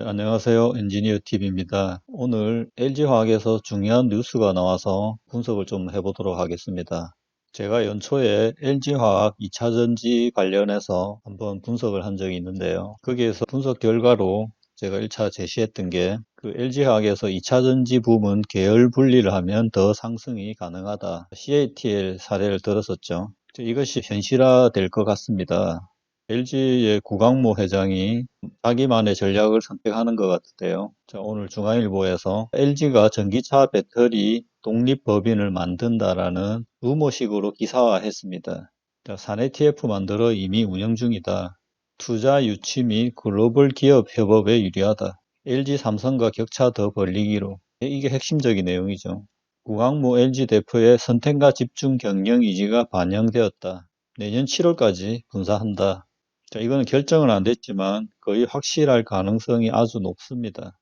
안녕하세요. 엔지니어 TV입니다. 오늘 LG화학에서 중요한 뉴스가 나와서 분석을 좀 해보도록 하겠습니다. 제가 연초에 LG화학 2차전지 관련해서 한번 분석을 한 적이 있는데요. 거기에서 분석 결과로 제가 1차 제시했던 게 그 LG화학에서 2차전지 부문 계열 분리를 하면 더 상승이 가능하다. CATL 사례를 들었었죠. 이것이 현실화 될 것 같습니다. LG의 구강모 회장이 자기만의 전략을 선택하는 것 같은데요. 자, 오늘 중앙일보에서 LG가 전기차 배터리 독립법인을 만든다라는 루머식으로 기사화했습니다. 자, 사내 TF 만들어 이미 운영 중이다. 투자 유치 및 글로벌 기업 협업에 유리하다. LG 삼성과 격차 더 벌리기로. 이게 핵심적인 내용이죠. 구강모 LG 대표의 선택과 집중 경영 의지가 반영되었다. 내년 7월까지 분사한다. 자, 이거는 결정은 안 됐지만 거의 확실할 가능성이 아주 높습니다.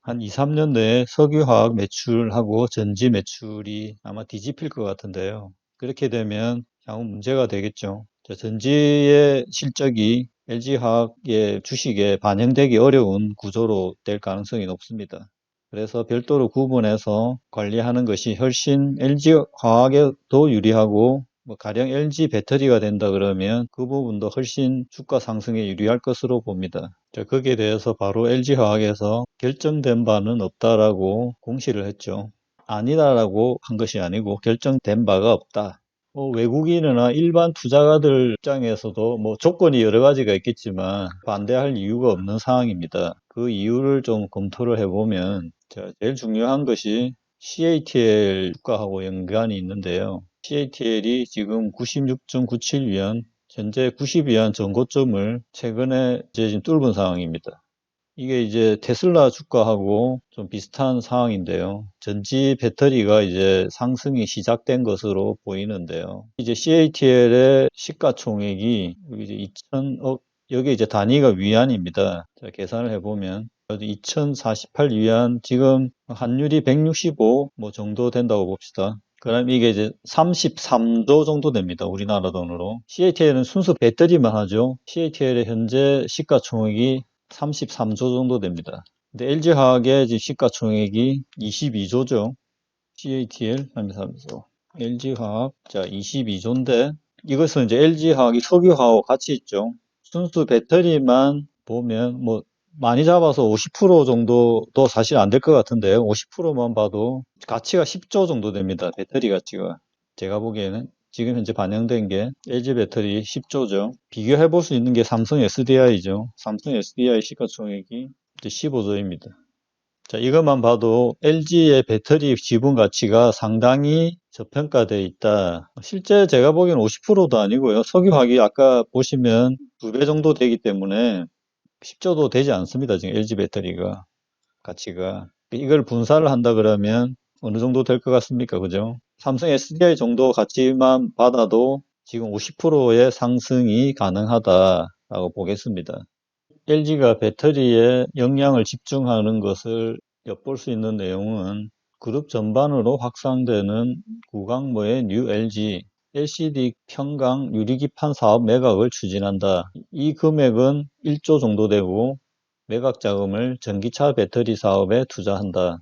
한 2, 3년 내에 석유화학 매출하고 전지 매출이 아마 뒤집힐 것 같은데요. 그렇게 되면 향후 문제가 되겠죠. 자, 전지의 실적이 LG화학의 주식에 반영되기 어려운 구조로 될 가능성이 높습니다. 그래서 별도로 구분해서 관리하는 것이 훨씬 LG화학에 더 유리하고 뭐 가령 LG 배터리가 된다 그러면 그 부분도 훨씬 주가 상승에 유리할 것으로 봅니다. 자, 거기에 대해서 바로 LG화학에서 결정된 바는 없다라고 공시를 했죠. 아니다라고 한 것이 아니고 결정된 바가 없다. 뭐 외국인이나 일반 투자가들 입장에서도 뭐 조건이 여러 가지가 있겠지만 반대할 이유가 없는 상황입니다. 그 이유를 좀 검토를 해보면 자, 제일 중요한 것이 CATL 주가하고 연관이 있는데요. CATL이 지금 96.97위안, 현재 90위안 전고점을 최근에 이제 지금 뚫은 상황입니다. 이게 이제 테슬라 주가하고 좀 비슷한 상황인데요. 전지 배터리가 이제 상승이 시작된 것으로 보이는데요. 이제 CATL의 시가총액이 이제 2천억, 여기 이제 단위가 위안입니다. 자, 계산을 해보면 2048 위안 지금 환율이 165 뭐 정도 된다고 봅시다. 그럼 이게 이제 33조 정도 됩니다. 우리나라 돈으로. CATL은 순수 배터리만 하죠. CATL의 현재 시가총액이 33조 정도 됩니다. 근데 LG화학의 지금 시가총액이 22조죠. CATL 하면서 LG화학 자 22조인데 이것은 이제 LG화학이 석유화하고 같이 있죠. 순수 배터리만 보면 뭐 많이 잡아서 50% 정도도 사실 안 될 것 같은데요. 50%만 봐도 가치가 10조 정도 됩니다. 배터리 가치가. 제가 보기에는 지금 현재 반영된 게 LG 배터리 10조죠. 비교해 볼 수 있는 게 삼성 SDI죠. 삼성 SDI 시가총액이 15조입니다. 자, 이것만 봐도 LG의 배터리 지분 가치가 상당히 저평가되어 있다. 실제 제가 보기에는 50%도 아니고요. 석유화학이 아까 보시면 두 배 정도 되기 때문에 10조도 되지 않습니다. 지금 LG 배터리가 가치가 이걸 분사를 한다 그러면 어느 정도 될 것 같습니까? 그죠? 삼성 SDI 정도 가치만 받아도 지금 50%의 상승이 가능하다라고 보겠습니다. LG가 배터리에 영향을 집중하는 것을 엿볼 수 있는 내용은 그룹 전반으로 확산되는 구강모의 뉴 LG LCD 평강 유리기판 사업 매각을 추진한다. 이 금액은 1조 정도 되고 매각 자금을 전기차 배터리 사업에 투자한다.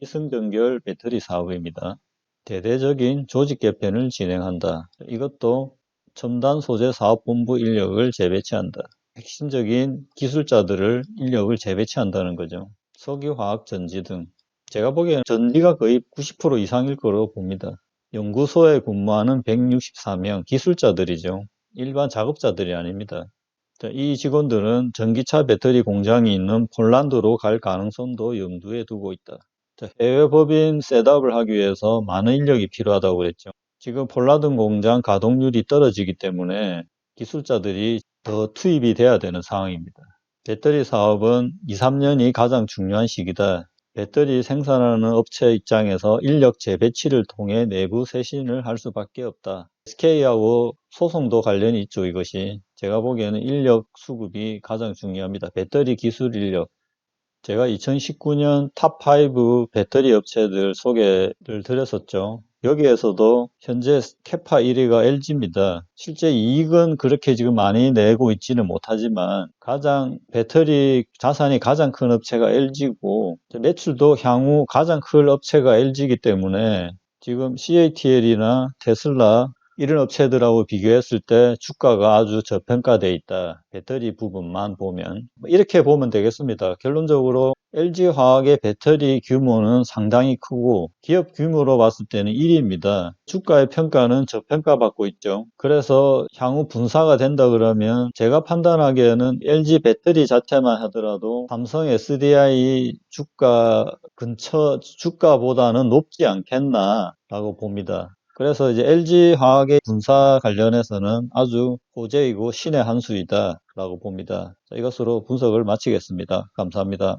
이승전결 배터리 사업입니다. 대대적인 조직 개편을 진행한다. 이것도 첨단 소재 사업본부 인력을 재배치한다. 핵심적인 기술자들을 인력을 재배치한다는 거죠. 석유화학 전지 등 제가 보기에는 전지가 거의 90% 이상일 거로 봅니다. 연구소에 근무하는 164명 기술자들이죠. 일반 작업자들이 아닙니다. 자, 이 직원들은 전기차 배터리 공장이 있는 폴란드로 갈 가능성도 염두에 두고 있다. 자, 해외 법인 셋업을 하기 위해서 많은 인력이 필요하다고 그랬죠. 지금 폴란드 공장 가동률이 떨어지기 때문에 기술자들이 더 투입이 돼야 되는 상황입니다. 배터리 사업은 2, 3년이 가장 중요한 시기다. 배터리 생산하는 업체 입장에서 인력 재배치를 통해 내부 쇄신을 할 수밖에 없다. SK하고 소송도 관련이 있죠, 이것이. 제가 보기에는 인력 수급이 가장 중요합니다. 배터리 기술 인력. 제가 2019년 탑5 배터리 업체들 소개를 드렸었죠. 여기에서도 현재 캐파 1위가 LG입니다. 실제 이익은 그렇게 지금 많이 내고 있지는 못하지만 가장 배터리 자산이 가장 큰 업체가 LG고 매출도 향후 가장 클 업체가 LG이기 때문에 지금 CATL이나 테슬라 이런 업체들하고 비교했을 때 주가가 아주 저평가돼 있다. 배터리 부분만 보면 뭐 이렇게 보면 되겠습니다. 결론적으로 LG화학의 배터리 규모는 상당히 크고 기업 규모로 봤을 때는 1위입니다. 주가의 평가는 저평가받고 있죠. 그래서 향후 분사가 된다 그러면 제가 판단하기에는 LG 배터리 자체만 하더라도 삼성 SDI 주가 근처 주가보다는 높지 않겠나 라고 봅니다. 그래서 이제 LG 화학의 분사 관련해서는 아주 호재이고 신의 한 수이다 라고 봅니다. 자, 이것으로 분석을 마치겠습니다. 감사합니다.